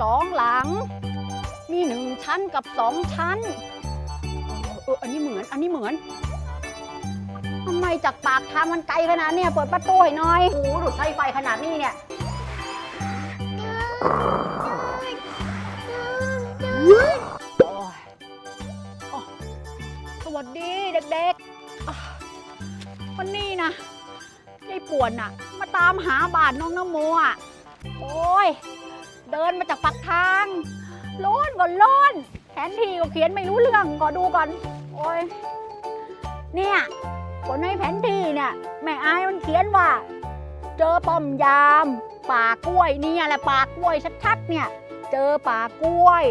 สองหลัง มีหนึ่งชั้นกับสองชั้น เออ อันนี้เหมือน อันนี้เหมือนทำไมจากปากทางมันไกลขนาดเนี่ย เปิดประตูให้หน่อย โอ้โหดูดไฟไฟขนาดนี้เนี่ยโอ้ยโอ้สวัสดีเด็กๆวันนี้นะยายป่วนน่ะ มาตามหาบานน้องนโมอะ โอ้ย เดินมาจากปากทางร้อนก่อนร้อนแผนที่ก็เขียนไม่รู้เรื่องก็ดูก่อน โอ้ยเนี่ยบนในแผนที่เนี่ยแม่อายมันเขียนว่า เจอป้อมยาม ป่ากล้วยเนี่ยแหละป่ากล้วยชัดๆเนี่ย เจอป่ากล้วย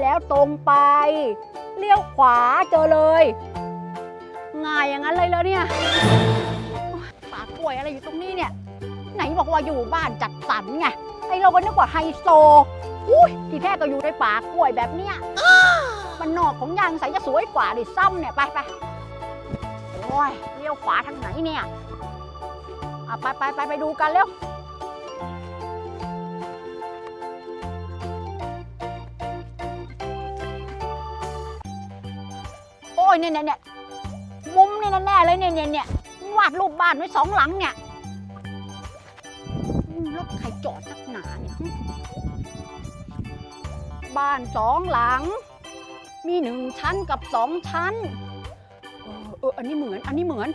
แล้วตรงไป เลี้ยวขวาเจอเลยง่ายอย่างนั้นเลยเลยเนี่ยโอ๊ยป่ากล้วยอะไรอยู่ตรงนี้เนี่ย ไหนบอกว่าอยู่บ้านจัดสรรไง ไอเราก็นึกว่าไฮโซอุ้ยที่แท้ก็อยู่ในป่ากล้วยแบบเนี้ยมันนอกของยางใสจะสวยกว่าดิซ้ำเนี่ยไปไปโอ้ยเลี้ยวขวาทางไหนเนี่ยอะไปไปไปไปดูกันเร็วโอ้ยเนี่ยเนี่ยเนี่ยมุมนี่แน่ๆเลยเนี่ยเนี่ยเนี่ยวาดรูปบ้านไว้สองหลังเนี่ยอืมรถใครจอดนัก บ้านสองหลัง มีหนึ่งชั้นกับสองชั้น เออเอออันนี้เหมือน อันนี้เหมือน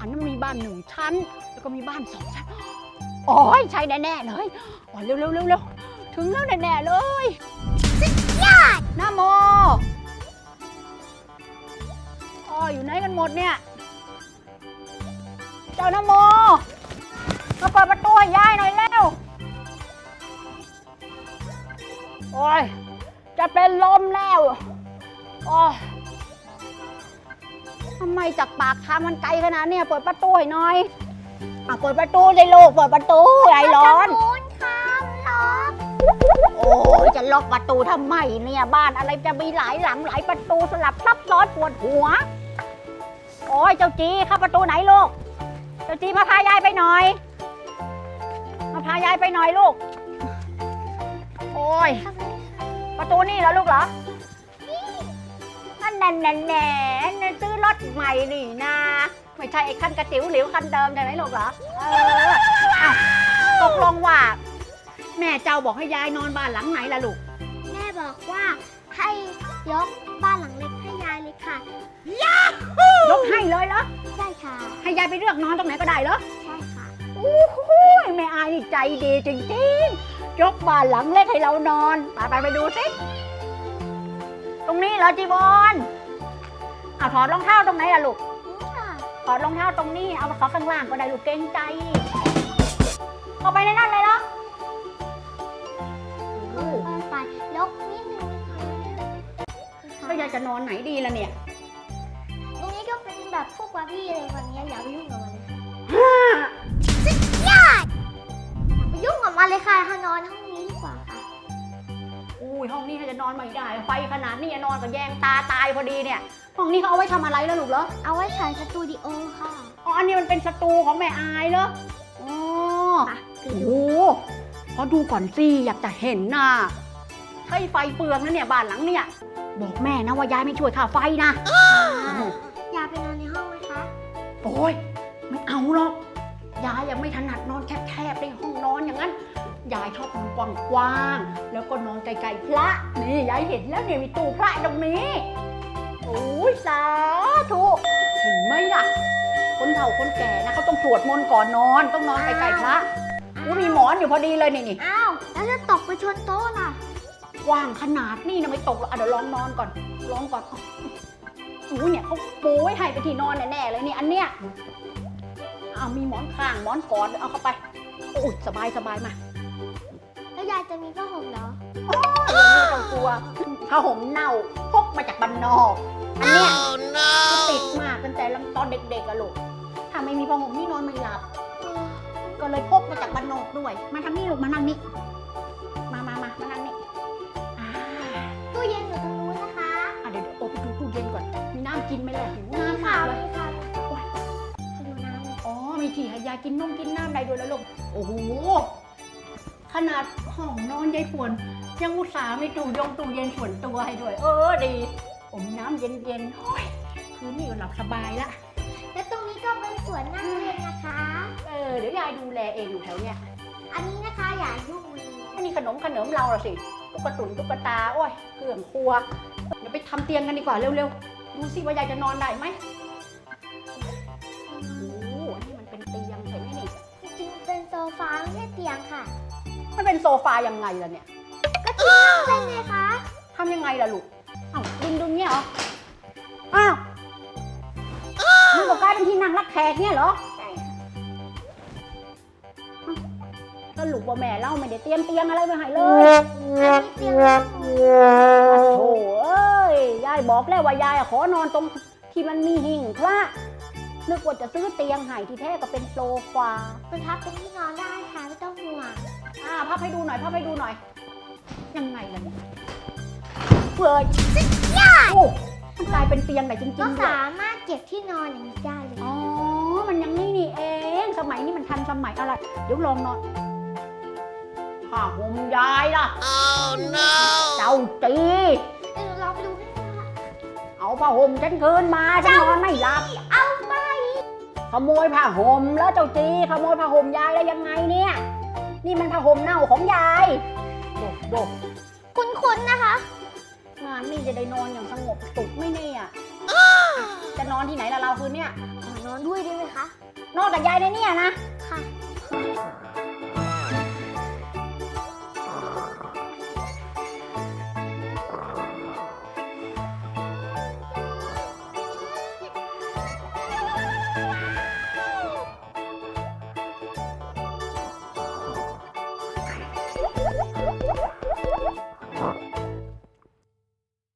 อันนั้นมีบ้านหนึ่งชั้น แล้วก็มีบ้านสองชั้นอ๋อใช่แน่ๆเลยอ๋อเร็วเร็วเร็วเร็วถึงแล้วแน่ๆเลยสุดยอดนะโมอ๋ออยู่ไหนกันหมดเนี่ย เจ้านโมมาเปิดประตูให้ยายหน่อยเร็ว โอ้ย จะเป็นลมแล้วโอ้ยทำไมจากปากทางมันไกลขนาดเนี่ย เปิดประตูให้หน่อยอะเปิดประตูเลยลูกเปิดประตูไอ้ร้อนมูนครับล็อกโอ้ยจะล็อกประตูทำไมเนี่ย บ้านอะไรจะมีหลายหลังหลายประตูสลับซับซ้อนปวดหัว โอ้ยเจ้าจีเข้าประตูไหนลูก เจ้าจีมาพายายไปหน่อย มาพายายไปหน่อยลูก โอ้ย ประตูนี่เหรอลูกเหรอนั่นแน่แน่แน่แน่ซื้อรถใหม่นี่นะ ไม่ใช่ไอ้คันกระติ๋วหลิวคันเดิมใช่ไหมลูกเหรอ เอออ้าวตกลงว่า แม่เจ้าบอกให้ยายนอนบ้านหลังไหนล่ะลูก แม่บอกว่าให้ยกบ้านหลังเล็กให้ยายเลยค่ะ ยกให้เลยเหรอ ใช่ค่ะ ให้ยายไปเลือกนอนตรงไหนก็ได้เหรอ ใช่ค่ะ โอ้โหแม่อายนี่ใจดีจริงๆยกบ้านหลังเล็กให้เรานอนไปไปไปดูสิตรงนี้เหรอจีบอนอะถอดรองเท้าตรงไหนล่ะลูกนี่ค่ะถอดรองเท้าตรงนี้เอาขอข้างล่างก็ได้ลูกเกรงใจเข้าไปในนั่นเลยเนาะโอ้โหไปยกนิดนึงค่ะแล้วยายจะนอนไหนดีล่ะเนี่ย ตรงนี้ก็เป็นแบบพวกบาร์บี้เลยวันนี้อย่าไปยุ่งกับมัน ค่ะถ้านอนห้องนี้ดีกว่าค่ะอุ้ยห้องนี้ถ้าจะนอนไม่ได้ไฟขนาดนี้นอนก็แยงตาตายพอดีเนี่ย ห้องนี้เขาเอาไว้ทำอะไรแล้วลูกเหรอ เอาไว้ถ่ายสตูดิโอค่ะอ๋อ อันนี้มันเป็นสตูของแม่อายเหรออ๋อไปโอ้โหขอดูก่อนสิอยากจะเห็นน่ะใช่ไฟเปลืองนะเนี่ยบ้านหลังเนี่ย บอกแม่นะว่ายายไม่ช่วยค่าไฟนะ อย่าไปนอนในห้องนะคะ โอ้ยไม่เอาหรอก ยายยังไม่ถนัดนอนแคบๆในห้องนอนอย่างนั้น ยายชอบนอนกว้างๆแล้วก็นอนไกลๆพระนี่ยายเห็นแล้วเนี่ยมีตู้พระตรงนี้โอ้ยสาธุเห็นไหมล่ะ คนเฒ่าคนแก่นะเขาต้องสวดมนต์ก่อนนอน ต้องนอนไกลๆพระอู้มีหมอนอยู่พอดีเลยนี่นี่อ้าว แล้วจะตกไปชนโต๊ะล่ะกว้างขนาดนี้นะไม่ตกหรอกอะเดี๋ยวลองนอนก่อนลองก่อนอู้เนี่ยเขาปูไว้ให้ไปที่นอนแน่ๆเลยนี่อันเนี้ยเอามีหมอนข้างหมอนกอดเอาเข้าไปโอ้ยสบายสบายมาแล้วยายจะมีผ้าห่มเหรอ ไม่ต้องกลัวผ้าห่มเน่าพกมาจากบ้านนอก อันเนี้ยก็ติดมากตั้งแต่ตอนเด็กๆอะลูก ถ้าไม่มีผ้าห่มนี่นอนไม่หลับ ก็เลยพกมาจากบ้านนอกด้วย มาทางนี้ลูกมานั่งนี่ มามามามานั่งนี่อ่าตู้เย็นอยู่ตรงนู้นนะคะอะเดี๋ยวเดี๋ยวโอไปดูตู้เย็นก่อน มีน้ำกินไหมล่ะหิวนี่น้ำค่ะมากเลยนี่ค่ะไปดูน้ำอ๋อ มีที่ให้ยายกินนมกินน้ำได้ด้วยแล้วลูก โอ้โห ขนาดห้องนอนยายป่วน ยังอุตส่าห์มีตู้ยงตู้เย็นส่วนตัวให้ด้วย เออดีอมน้ำเย็นๆโอ้ยคืนนี้ก็หลับสบายละ และตรงนี้ก็เป็นสวนนั่งเล่นนะคะ เออ เดี๋ยวยายดูแลเองอยู่แถวเนี้ยอันนี้นะคะอย่ายุ่งเลยอันนี้ขนมขนมเราละสิตุ๊กตุนตุ๊กตา โอ้ยเครื่องครัว เดี๋ยวไปทำเตียงกันดีกว่าเร็วๆ ดูสิว่ายายจะนอนได้ไหมโอ้โหอันนี้มันเป็นเตียงใช่ไหมนี่จริงๆเป็นโซฟาไม่ใช่เตียงค่ะ มันเป็นโซฟายังไงล่ะเนี่ย ก็ที่นั่งเล่นไงคะทำยังไงล่ะลูกอ้าวดึงดึงเนี่ยเหรอ อ้าวมันก็กลายเป็นที่นั่งรับแขกเนี่ยเหรอใช่สรุปว่าแม่เราไม่ได้เตรียมเตียงอะไรไว้ให้เลยอันนี้เตียงนั่งเล่นโถเอ้ย ยายบอกแล้วว่ายายอะขอนอนตรงที่มันมีหิ่งพระนึกว่าจะซื้อเตียงให้ที่แท้ก็เป็นโซฟามันพับเป็นที่นอนได้ค่ะไม่ต้องห่วง อ่าพับให้ดูหน่อยพับให้ดูหน่อย ยังไงล่ะเนี่ยเฮ้ยโอ้มันกลายเป็นเตียงไหนจริก็งๆด้วยสามารถเก็บที่นอนอย่างนี้ได้เลยอ๋อ มันยังนี่นี่เอง สมัยนี้มันทันสมัยอะไร เดี๋ยวลองนอนผ้าห่มยายล่ะเจ้าจีเดี๋ยวเราไปดูให้นะคะเอาผ้าห่มฉันคืนมาฉันนอนไม่หลับ เอาไป ขโมยผ้าห่มแล้วเจ้าจี ขโมยผ้าห่มยายได้ยังไงเนี่ย นี่มันผ้าห่มเน่าของยายโดดโดดคุ้นๆนะคะงานนี่จะได้นอนอย่างสงบสุขไหม่เนี่ย จะนอนที่ไหนล่ะเราคืนเนี่ย ขอนอนด้วยได้ไหมคะ นอนกับยายในเนี่ยนะ ค่ะ